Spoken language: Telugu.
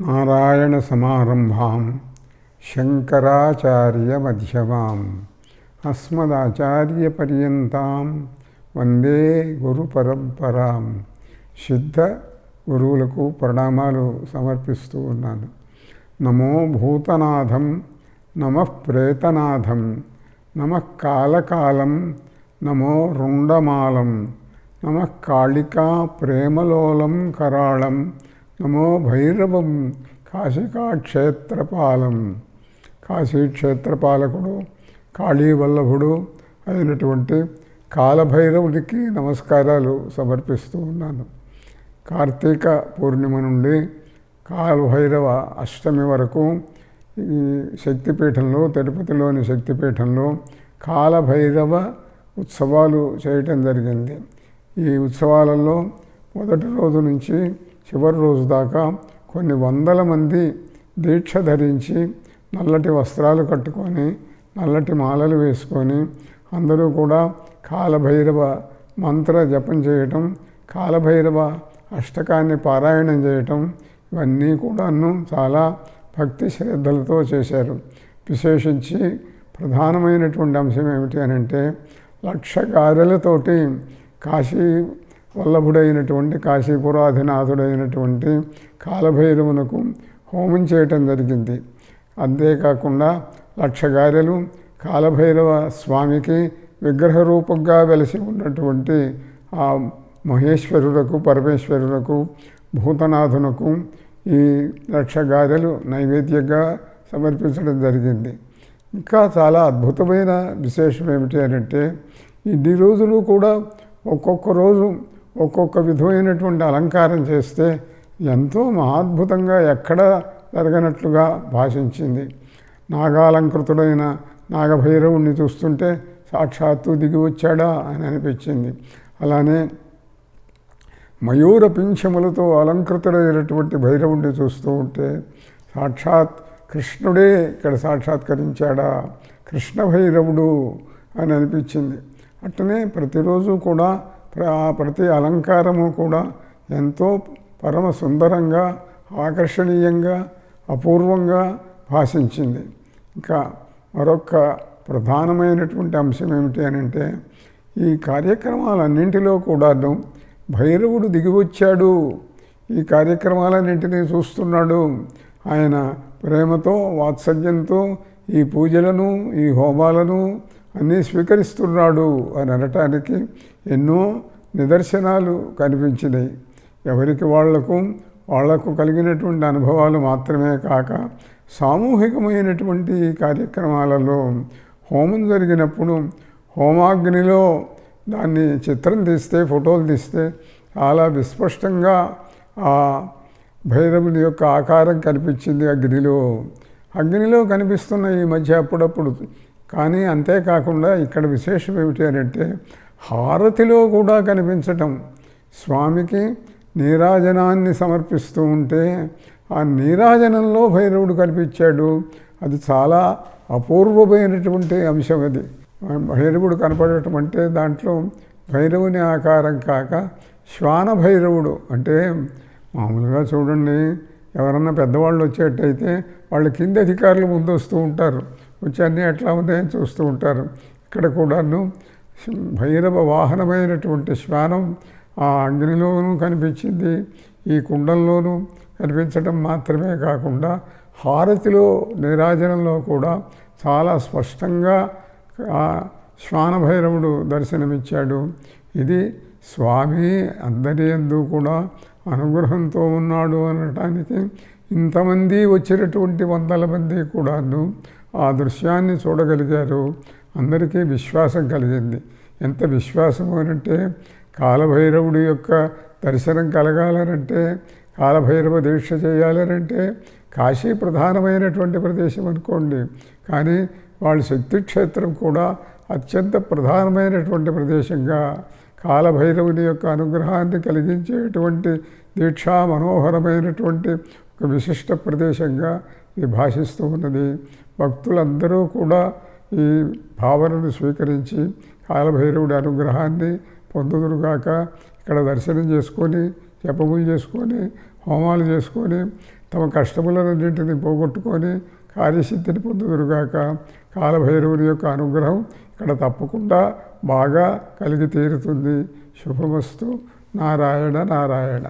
నారాయణ సమారంభాం నారాయణసమారంభాం శంకరాచార్యమధ్యమాం అస్మదాచార్యపర్యంతం వందే గురు పరంపరాం సిద్ధ గురువులకు ప్రణామాలు సమర్పిస్తూ ఉన్నాను. నమో భూతనాథం నమ ప్రేతనాథం నమ కాలకాలం నమో రుండమాలం నమ కాళికా ప్రేమలోలం కరాళం నమో భైరవం కాశికాక్షేత్రపాలం. కాశీక్షేత్రపాలకుడు కాళీవల్లభుడు అయినటువంటి కాలభైరవుడికి నమస్కారాలు సమర్పిస్తూ ఉన్నాను. కార్తీక పూర్ణిమ నుండి కాలభైరవ అష్టమి వరకు ఈ శక్తిపీఠంలో తిరుపతిలోని శక్తిపీఠంలో కాలభైరవ ఉత్సవాలు చేయటం జరిగింది. ఈ ఉత్సవాలలో మొదటి రోజు నుంచి చివరి రోజు దాకా కొన్ని వందల మంది దీక్ష ధరించి నల్లటి వస్త్రాలు కట్టుకొని నల్లటి మాలలు వేసుకొని అందరూ కూడా కాలభైరవ మంత్ర జపం చేయటం కాలభైరవ అష్టకాన్ని పారాయణం చేయటం ఇవన్నీ కూడాను చాలా భక్తి శ్రద్ధలతో చేశారు. విశేషించి ప్రధానమైనటువంటి అంశం ఏమిటి అని అంటే లక్ష గారెలతోటి కాశీ వల్లభుడైనటువంటి కాశీపురాధినాథుడైనటువంటి కాలభైరవునకు హోమం చేయటం జరిగింది. అంతేకాకుండా లక్ష గారెలు కాలభైరవ స్వామికి విగ్రహ రూపంగా వెలసి ఉన్నటువంటి ఆ మహేశ్వరులకు పరమేశ్వరులకు భూతనాథునకు ఈ లక్ష గారెలు నైవేద్యంగా సమర్పించడం జరిగింది. ఇంకా చాలా అద్భుతమైన విశేషం ఏమిటి అంటే ఇన్ని రోజులు కూడా ఒక్కొక్క రోజు ఒక్కొక్క విధమైనటువంటి అలంకారం చేస్తే ఎంతో మహాద్భుతంగా ఎక్కడ జరగనట్లుగా భాషించింది. నాగాలంకృతుడైన నాగభైరవుణ్ణి చూస్తుంటే సాక్షాత్తు దిగి వచ్చాడా అని అనిపించింది. అలానే మయూర పింఛములతో అలంకృతుడైనటువంటి భైరవుణ్ణి చూస్తూ ఉంటే సాక్షాత్ కృష్ణుడే ఇక్కడ సాక్షాత్కరించాడా కృష్ణ భైరవుడు అని అనిపించింది. అట్లనే ప్రతిరోజు కూడా ప్రతి అలంకారము కూడా ఎంతో పరమ సుందరంగా ఆకర్షణీయంగా అపూర్వంగా భాషించింది. ఇంకా మరొక ప్రధానమైనటువంటి అంశం ఏమిటి అని అంటే ఈ కార్యక్రమాలన్నింటిలో కూడాను భైరవుడు దిగివచ్చాడు. ఈ కార్యక్రమాలన్నింటినీ చూస్తున్నాడు. ఆయన ప్రేమతో వాత్సల్యంతో ఈ పూజలను ఈ హోమాలను అన్నీ స్వీకరిస్తున్నాడు అని అనటానికి ఎన్నో నిదర్శనాలు కనిపించినాయి. ఎవరికి వాళ్ళకు వాళ్ళకు కలిగినటువంటి అనుభవాలు మాత్రమే కాక సామూహికమైనటువంటి కార్యక్రమాలలో హోమం జరిగినప్పుడు హోమాగ్నిలో దాన్ని చిత్రం తీస్తే ఫోటోలు తీస్తే చాలా విస్పష్టంగా ఆ భైరవుని యొక్క ఆకారం కనిపించింది అగ్నిలో అగ్నిలో కనిపిస్తున్న ఈ మధ్య అప్పుడప్పుడు కానీ అంతేకాకుండా ఇక్కడ విశేషం ఏమిటి అని అంటే హారతిలో కూడా కనిపించటం. స్వామికి నీరాజనాన్ని సమర్పిస్తూ ఉంటే ఆ నీరాజనంలో భైరవుడు కనిపించాడు. అది చాలా అపూర్వమైనటువంటి అంశం అది. భైరవుడు కనపడటం అంటే దాంట్లో భైరవుని ఆకారం కాక శ్వాన భైరవుడు. అంటే మామూలుగా చూడండి ఎవరన్నా పెద్దవాళ్ళు వచ్చేటైతే వాళ్ళ కింది అధికారులు ముందు వస్తూ ఉంటారు. వచ్చి అన్నీ ఎట్లా ఉన్నాయని చూస్తూ ఉంటారు. ఇక్కడ కూడాను భైరవ వాహనమైనటువంటి శ్వానం ఆ అగ్నిలోనూ కనిపించింది. ఈ కుండంలోనూ కనిపించడం మాత్రమే కాకుండా హారతిలో నిరాజనంలో కూడా చాలా స్పష్టంగా శ్వానభైరవుడు దర్శనమిచ్చాడు. ఇది స్వామి అందరి ఎందు కూడా అనుగ్రహంతో ఉన్నాడు అనటానికి ఇంతమంది వచ్చినటువంటి వందల మంది కూడాను ఆ దృశ్యాన్ని చూడగలిగారు. అందరికీ విశ్వాసం కలిగింది. ఎంత విశ్వాసం అంటే కాలభైరవుడి యొక్క దర్శనం కలగాలనంటే కాలభైరవ దీక్ష చేయాలనంటే కాశీ ప్రధానమైనటువంటి ప్రదేశం అనుకోండి. కానీ వాళ్ళ శక్తిక్షేత్రం కూడా అత్యంత ప్రధానమైనటువంటి ప్రదేశంగా కాలభైరవుని యొక్క అనుగ్రహాన్ని కలిగించేటువంటి దీక్షా మనోహరమైనటువంటి ఒక విశిష్ట ప్రదేశంగా ఇది భాషిస్తూ ఉన్నది. భక్తులందరూ కూడా ఈ భావనను స్వీకరించి కాలభైరవుడి అనుగ్రహాన్ని పొందుదురుగాక ఇక్కడ దర్శనం చేసుకొని జపములు చేసుకొని హోమాలు చేసుకొని తమ కష్టములన్నింటిని పోగొట్టుకొని కార్యసిద్ధిని పొందుదురుగాక కాలభైరవుని యొక్క అనుగ్రహం ఇక్కడ తప్పకుండా బాగా కలిగి తీరుతుంది. శుభమస్తు. నారాయణ నారాయణ.